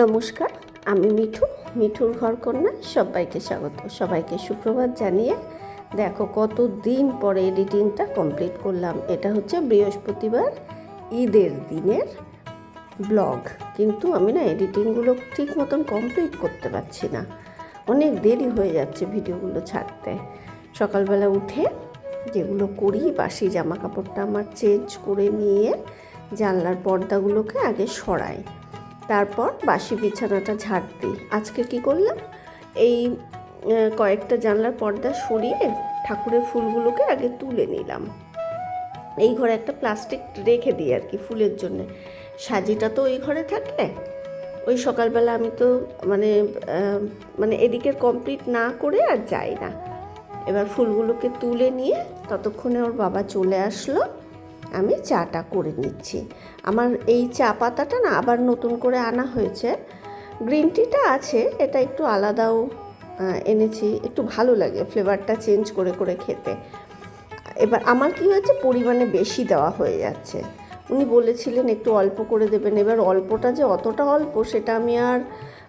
নমস্কার, আমি মিঠু, মিঠুর ঘর কন্যা সবাইকে স্বাগত। সবাইকে সুপ্রভাত জানিয়ে দেখো কত দিন পরে এডিটিংটা কমপ্লিট করলাম। এটা হচ্ছে বৃহস্পতিবার, ঈদের দিনের ব্লগ কিন্তু আমি না এডিটিংগুলো ঠিক মতন কমপ্লিট করতে পারছি না। অনেক দেরি হয়ে যাচ্ছে ভিডিওগুলো ছাড়তে। সকালবেলা উঠে যেগুলো করি, বাসি জামা কাপড়টা আমার চেঞ্জ করে নিয়ে জানলার পর্দাগুলোকে আগে সরাই। তারপর বাসি বিছানাটা ঝাড় দিই। আজকে কি করলাম? এই কয়েকটা জানলার পর্দা সরিয়ে ঠাকুরের ফুলগুলোকে আগে তুলে নিলাম। এই ঘরে একটা প্লাস্টিক রেখে দিই আর কি ফুলের জন্যে। সাজিটা তো ওই ঘরে থাকে। ওই সকালবেলা আমি তো মানে মানে এদিকের কমপ্লিট না করে আর যাই না। এবার ফুলগুলোকে তুলে নিয়ে ততক্ষণে ওর বাবা চলে আসলো। আমি চাটা করে নিচ্ছি। আমার এই চা পাতাটা না আবার নতুন করে আনা হয়েছে। গ্রিন টিটা আছে, এটা একটু আলাদাও এনেছি, একটু ভালো লাগে ফ্লেভারটা চেঞ্জ করে করে খেতে। এবার আমার কি হয়েছে, পরিমাণে বেশি দেওয়া হয়ে যাচ্ছে। উনি বলেছিলেন একটু অল্প করে দেবেন, এবার অল্পটা যে অতটা অল্প সেটা আমি আর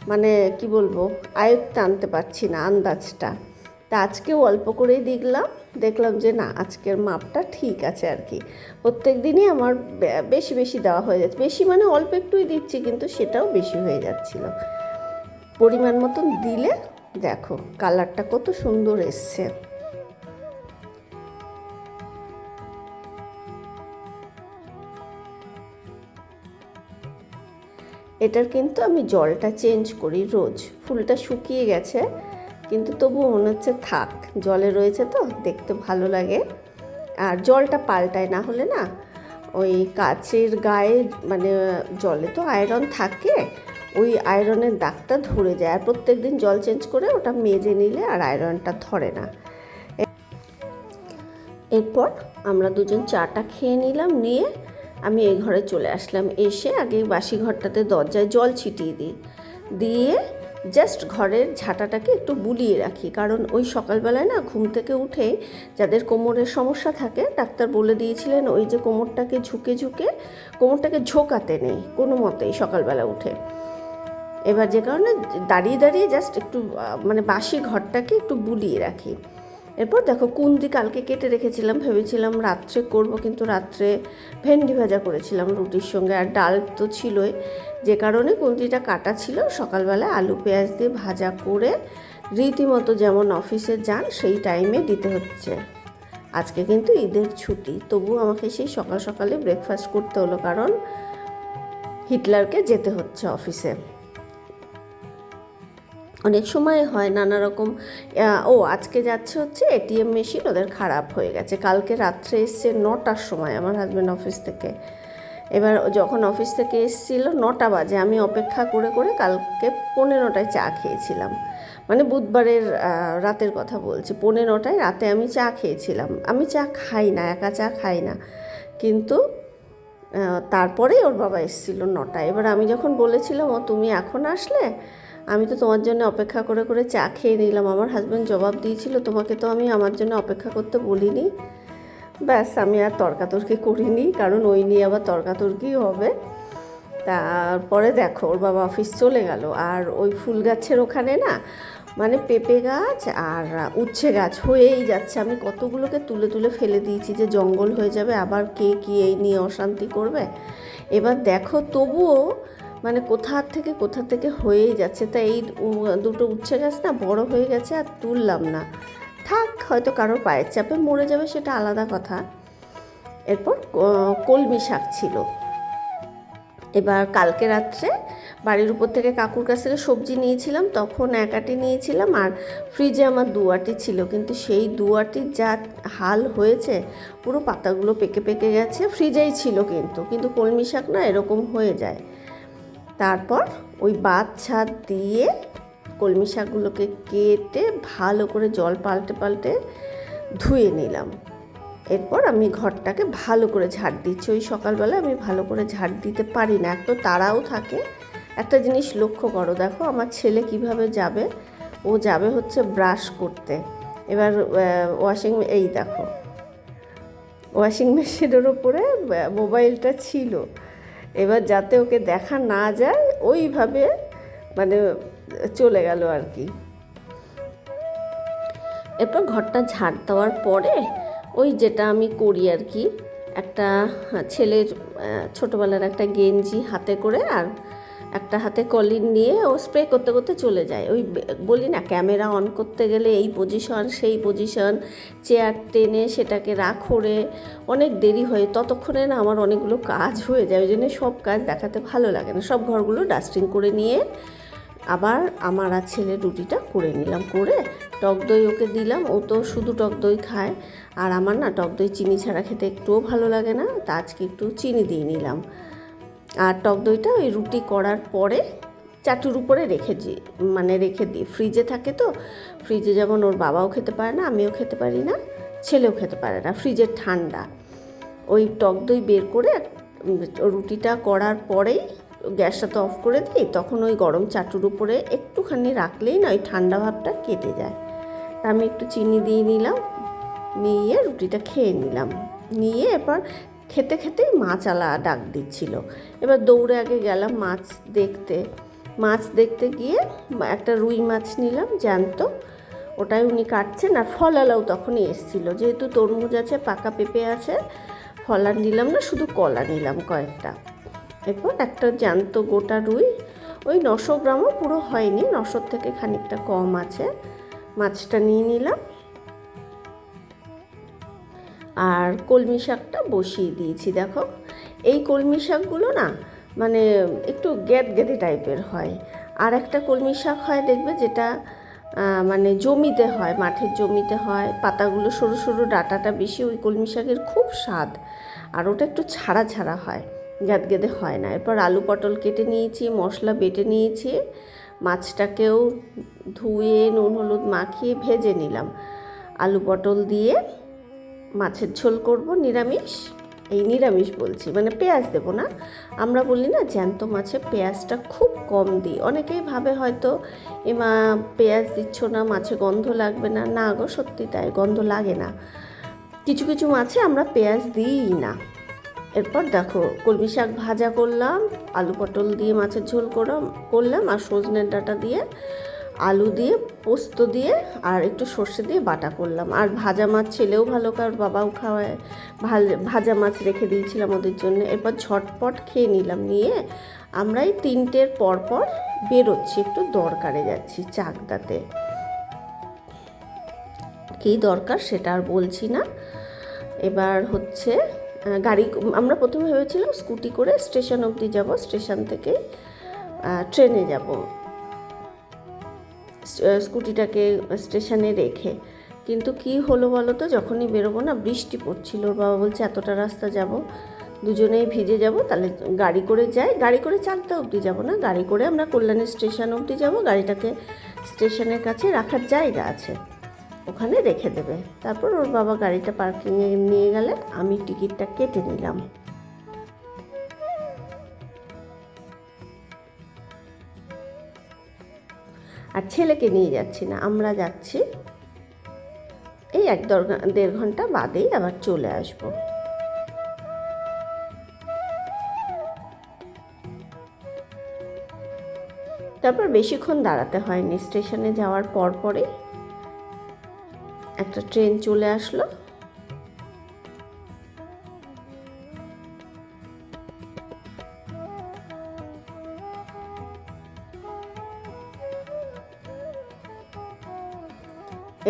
মানে কি বলব, আয়ত্তে আনতে পারছি না আন্দাজটা। তা আজকেও অল্প করেই দেখলাম। দেখলাম যে না, আজকের মাপটা ঠিক আছে আর কি। প্রত্যেক দিনই আমার বেশি বেশি দেওয়া হয়ে যাচ্ছে। বেশি মানে অল্প একটুই দিচ্ছি, কিন্তু সেটাও বেশি হয়ে যাচ্ছিল। পরিমাণ মতন দিলে, দেখো, কালারটা কত সুন্দর এসছে। এটার কিন্তু আমি জলটা চেঞ্জ করি রোজ। ফুলটা শুকিয়ে গেছে। কিন্তু তবু মনে হচ্ছে থাক, জলে রয়েছে তো, দেখতে ভালো লাগে। আর জলটা পাল্টায় না হলে না, ওই কাচের গায়ে মানে জলে তো আয়রন থাকে, ওই আয়রনের দাগটা ধরে যায়। আর প্রত্যেক দিন জল চেঞ্জ করে ওটা মেজে নিলে আর আয়রনটা ধরে না। এরপর আমরা দুজন চাটা খেয়ে নিলাম, নিয়ে আমি এই ঘরে চলে আসলাম। এসে আগে বাসি ঘরটাতে দরজায় জল ছিটিয়ে দিই। দিয়ে জাস্ট ঘরের ঝাঁটাটাকে একটু বুলিয়ে রাখি। কারণ ওই সকালবেলায় না ঘুম থেকে উঠে যাদের কোমরের সমস্যা থাকে, ডাক্তার বলে দিয়েছিলেন ওই যে কোমরটাকে ঝুঁকে ঝুঁকে কোমরটাকে ঝোঁকাতে নেই, কোনো মতেই সকালবেলা উঠে। এবার যে কারণে দাঁড়িয়ে দাঁড়িয়ে জাস্ট একটু মানে বাসি ঘরটাকে একটু বুলিয়ে রাখি। এরপর দেখো কুন্দি কালকে কেটে রেখেছিলাম ভেবেছিলাম রাত্রে করব, কিন্তু রাত্রে ভেন্ডি ভাজা করেছিলাম রুটির সঙ্গে। আর ডাল তো ছিলই। যে কারণে কুন্দিটা কাটা ছিল। সকালবেলা আলু পেঁয়াজ দিয়ে ভাজা করে রীতিমতো যেমন অফিসে যান, সেই টাইমে দিতে হচ্ছে। আজকে কিন্তু ঈদের ছুটি। তবু আমাকে সেই সকাল সকালে ব্রেকফাস্ট করতে হলো, কারণ হিটলারকে যেতে হচ্ছে অফিসে। অনেক সময় হয় নানা রকম ও আজকে যাচ্ছে হচ্ছে এটিএম মেশিন ওদের খারাপ হয়ে গেছে। কালকে রাত্রে এসছে নটার সময় আমার হাজব্যান্ড অফিস থেকে। এবার যখন অফিস থেকে এসেছিল নটা বাজে আমি অপেক্ষা করে করে কালকে পনেরোটায় চা খেয়েছিলাম। মানে বুধবারের রাতের কথা বলছি পনেরোটায় রাতে আমি চা খেয়েছিলাম। আমি চা খাই না একা চা খাই না। কিন্তু আহ, তারপরে ওর বাবা এসেছিল নটায়। এবার আমি যখন বলেছিলাম ও তুমি এখন আসলে? আমি তো তোমার জন্য অপেক্ষা করে করে চা খেয়ে নিলাম। আমার হাজব্যান্ড জবাব দিয়েছিল, তোমাকে তো আমি আমার জন্য অপেক্ষা করতে বলিনি। ব্যাস, আমি আর তর্কাতর্কি করিনি, কারণ ওই নিয়ে আবার তর্কাতর্কি হবে। তারপরে দেখো, ওর বাবা অফিস চলে গেল। আর ওই ফুল গাছের ওখানে না মানে পেঁপে গাছ আর উচ্ছে গাছ হয়েই যাচ্ছে। আমি কতগুলোকে তুলে তুলে ফেলে দিয়েছি যে জঙ্গল হয়ে যাবে, আবার কে কি এই নিয়ে অশান্তি করবে? এবার দেখো, তবুও মানে কোথা থেকে কোথা থেকে হয়েই যাচ্ছে। তা এই দুটো উচ্ছে গাছ না বড় হয়ে গেছে আর তুললাম না। থাক, হয়তো কারোর পায়ের চাপে মরে যাবে সেটা আলাদা কথা। এরপর কলমি শাক ছিল। এবার কালকে রাত্রে বাড়ির উপর থেকে কাকুর কাছ থেকে সবজি নিয়েছিলাম, তখন এক আটি নিয়েছিলাম আর ফ্রিজে আমার দু আটি ছিল। কিন্তু সেই দু আটির যা হাল হয়েছে, পুরো পাতাগুলো পেকে পেকে গেছে। ফ্রিজেই ছিল কিন্তু কিন্তু কলমি শাক না এরকম হয়ে যায়। তারপর ওই ছাদ দিয়ে কলমি শাকগুলোকে কেটে ভালো করে জল পাল্টে পাল্টে ধুয়ে নিলাম। এরপর আমি ঘরটাকে ভালো করে ঝাড় দিচ্ছি। ওই সকালবেলা আমি ভালো করে ঝাড় দিতে পারি না। এক তো তারাও থাকে। একটা জিনিস লক্ষ্য করো, দেখো আমার ছেলে কীভাবে যাবে? ও যাবে হচ্ছে ব্রাশ করতে। এবার ওয়াশিং এই দেখো। ওয়াশিং মেশিনের ওপরে মোবাইলটা ছিল। এবার যাতে ওকে দেখা না যায়, ওইভাবে মানে চলে গেল আর কি। এরপর ঘরটা ঝাড় দেওয়ার পরে ওই যেটা আমি করি আর কি, একটা ছেলের ছোটোবেলার একটা গেঞ্জি হাতে করে আর একটা হাতে কলিন নিয়ে ও স্প্রে করতে করতে চলে যায়। ওই বলি না ক্যামেরা অন করতে গেলে এই পজিশন সেই পজিশন চেয়ার টেনে সেটাকে রাখরে অনেক দেরি হয়, ততক্ষণে না আমার অনেকগুলো কাজ হয়ে যায়। ওই জন্য সব কাজ দেখাতে ভালো লাগে না। সব ঘরগুলো ডাস্টিং করে নিয়ে আবার আমার আর ছেলে রুটিটা করে নিলাম, করে টক দই ওকে দিলাম। ও তো শুধু টক দই খায়। আর আমার না টক দই চিনি ছাড়া খেতে একটুও ভালো লাগে না। তা আজকে একটু চিনি দিয়ে নিলাম। আর টক দইটা ওই রুটি করার পরে চাটুর উপরে রেখে দিই মানে রেখে দিই। ফ্রিজে থাকে তো, ফ্রিজে যেমন ওর বাবাও খেতে পারে না, আমিও খেতে পারি না, ছেলেও খেতে পারে না, ফ্রিজের ঠান্ডা। ওই টক দই বের করে রুটিটা করার পরেই গ্যাসটা তো অফ করে দিই, তখন ওই গরম চাটুর উপরে একটুখানি রাখলেই না ওই ঠান্ডা ভাবটা কেটে যায়। তা আমি একটু চিনি দিয়ে নিলাম, নিয়ে রুটিটা খেয়ে নিলাম। নিয়ে এরপর খেতে খেতেই মাছ আলা ডাক দিচ্ছিল। এবার দৌড়ে আগে গেলাম মাছ দেখতে। মাছ দেখতে গিয়ে একটা রুই মাছ নিলাম জ্যান্ত। ওটাই উনি কাটছেন আর ফলালাও তখনই এসছিল। যেহেতু তরমুজ আছে, পাকা পেঁপে আছে, ফল নিলাম না, শুধু কলা নিলাম কয়েকটা। এরপর একটা জ্যান্ত গোটা রুই, ওই নশো গ্রামও পুরো হয়নি, নশোর থেকে খানিকটা কম আছে। মাছটা নিয়ে নিলাম। আর কলমি শাকটা বসিয়ে দিয়েছি, দেখো। এই কলমি শাকগুলো না মানে একটু গ্যাদ গেদে টাইপের হয়। আর একটা কলমি শাক হয়, দেখবে যেটা মানে জমিতে হয়, মাঠের জমিতে হয়, পাতাগুলো সরু সরু ডাটাটা বেশি, ওই কলমি শাকের খুব স্বাদ। আর ওটা একটু ছাড়া ছাড়া হয় গ্যাদ গেদে হয় না। এরপর আলু পটল কেটে নিয়েছি, মশলা বেটে নিয়েছি, মাছটাকেও ধুয়ে, নুন, হলুদ মাখিয়ে ভেজে নিলাম। আলু পটল দিয়ে মাছের ঝোল করব, নিরামিষ। এই নিরামিষ বলছি মানে পেঁয়াজ দেব না। আমরা বলি না জ্যান্ত মাছে পেঁয়াজটা খুব কম দিই। অনেকেই ভাবে হয়তো, এমা, পেঁয়াজ দিচ্ছ না, মাছে গন্ধ লাগবে না। না গো, সত্যি তাই, গন্ধ লাগে না। কিছু কিছু মাছে আমরা পেঁয়াজ দিই না। এরপর দেখো, কলমি শাক ভাজা করলাম, আলু পটল দিয়ে মাছের ঝোল করলাম করলাম, আর সজনের ডাঁটা দিয়ে আলু দিয়ে, পোস্ত দিয়ে আর একটু সর্ষে দিয়ে বাটা করলাম। আর ভাজা মাছ ছেলেও ভালো কার বাবাও খাওয়ায়। ভাজা মাছ রেখে দিয়েছিলাম ওদের জন্য। এরপর ঝটপট খেয়ে নিলাম। নিয়ে আমরাই তিনটের পর পর বেরোচ্ছি, একটু দরকারে যাচ্ছি চাকদাতে। কী দরকার সেটা আর বলছি না। এবার হচ্ছে গাড়ি আমরা প্রথমে ভেবেছিলাম স্কুটি করে স্টেশন অবধি যাব, স্টেশন থেকে ট্রেনে যাব। স্কুটিটাকে স্টেশনে রেখে। কিন্তু কি হলো বলো তো? যখনই বেরোবো না, বৃষ্টি পড়ছিল। ওর বাবা বলছে, এতটা রাস্তা যাব, দুজনেই ভিজে যাব, তাহলে গাড়ি করে যাই। গাড়ি করে চারটা অবধি যাব না, গাড়ি করে আমরা কল্যাণী স্টেশন অবধি যাব। গাড়িটাকে স্টেশনের কাছে রাখার জায়গা আছে, ওখানে রেখে দেবে। তারপর ওর বাবা গাড়িটা পার্কিংয়ে নিয়ে গেলে, আমি টিকিটটা কেটে নিলাম। আর ছেলেকে নিয়ে যাচ্ছি না, আমরা যাচ্ছি। এই এক দেড় ঘণ্টা বাদেই আবার চলে আসব। তারপর বেশিক্ষণ দাঁড়াতে হয়নি, স্টেশনে যাওয়ার পর পরে একটা ট্রেন চলে আসলো।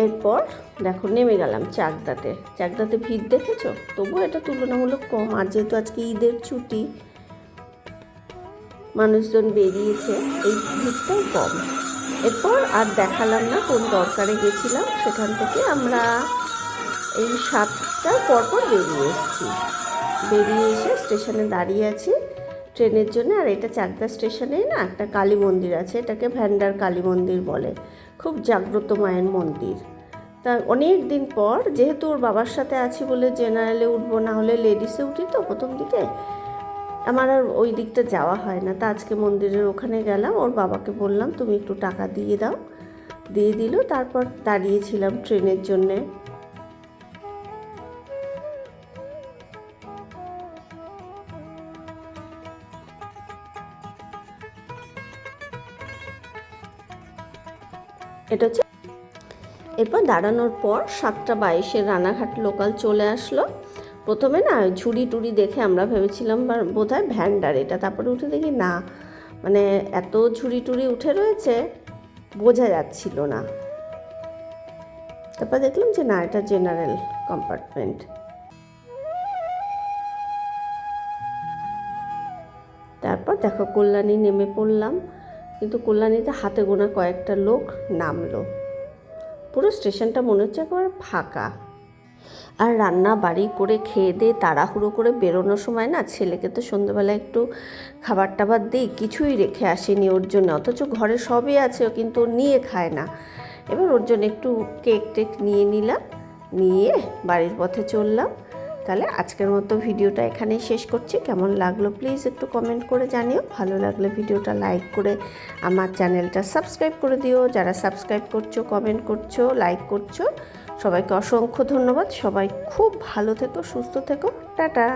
এরপর দেখো নেমে গেলাম চাকদাতে। চাকদাতে ভিড় দেখেছ? তবুও এটা তুলনামূলক কম। আর যেহেতু আজকে ঈদের ছুটি, মানুষজন বেরিয়েছে, এই ভিড়টাও কম। এরপর আর দেখালাম না কোন দরকারে গেছিলাম, সেখান থেকে আমরা এই সাতটার পরপর বেরিয়ে এসেছি। বেরিয়ে এসে স্টেশনে দাঁড়িয়ে আছি ট্রেনের জন্য। আর এটা চাকদা স্টেশনেই না, একটা কালী মন্দির আছে, এটাকে ভ্যান্ডার কালী মন্দির বলে। খুব জাগ্রত মায়ের মন্দির। তা অনেক দিন পর যেহেতু ওর বাবার সাথে আছি বলে জেনারেলে উঠবো, না হলে লেডিসে উঠি তো প্রথম দিকে। আমার আর ওই দিকটা যাওয়া হয় না। তা আজকে মন্দিরের ওখানে গেলাম, ওর বাবাকে বললাম, তুমি একটু টাকা দিয়ে দাও। দিয়ে দিল, তারপর দাঁড়িয়েছিলাম ট্রেনের জন্যে। এটা হচ্ছে এরপর দাঁড়ানোর পর সাতটা বাইশে রানাঘাট লোকাল চলে আসলো। প্রথমে না ঝুড়ি টুড়ি দেখে আমরা ভেবেছিলাম বোধ হয় ভ্যান্ডার এটা। তারপরে উঠে দেখি না মানে এত ঝুড়ি টুড়ি উঠে রয়েছে, বোঝা যাচ্ছিল না। তারপর দেখলাম যে না, এটা জেনারেল কম্পার্টমেন্ট। তারপর দেখো কল্যাণী নেমে পড়লাম। কিন্তু কল্যাণীতে হাতে গোনা কয়েকটা লোক নামলো। পুরো স্টেশনটা মনে হচ্ছে একেবারে ফাঁকা। আর রান্না বাড়ি করে খেয়ে দিয়ে তাড়াহুড়ো করে বেরোনোর সময় না ছেলেকে তো সন্ধ্যেবেলা একটু খাবার টাবার দিই, কিছুই রেখে আসেনি ওর জন্য। অথচ ঘরে সবই আছে কিন্তু নিয়ে খায় না। এবার ওর জন্য একটু কেক টেক নিয়ে নিলাম, নিয়ে বাড়ির পথে চললাম। তাহলে আজকের মতো ভিডিওটা এখানেই শেষ করছি। কেমন লাগল প্লিজ একটু কমেন্ট করে জানিও। ভালো লাগলে ভিডিওটা লাইক করে আমার চ্যানেলটা সাবস্ক্রাইব করে দিও। যারা সাবস্ক্রাইব করছ কমেন্ট করছ লাইক করছ, সবাইকে অসংখ্য ধন্যবাদ। সবাই খুব ভালো থেকো, সুস্থ থেকো। টাটা!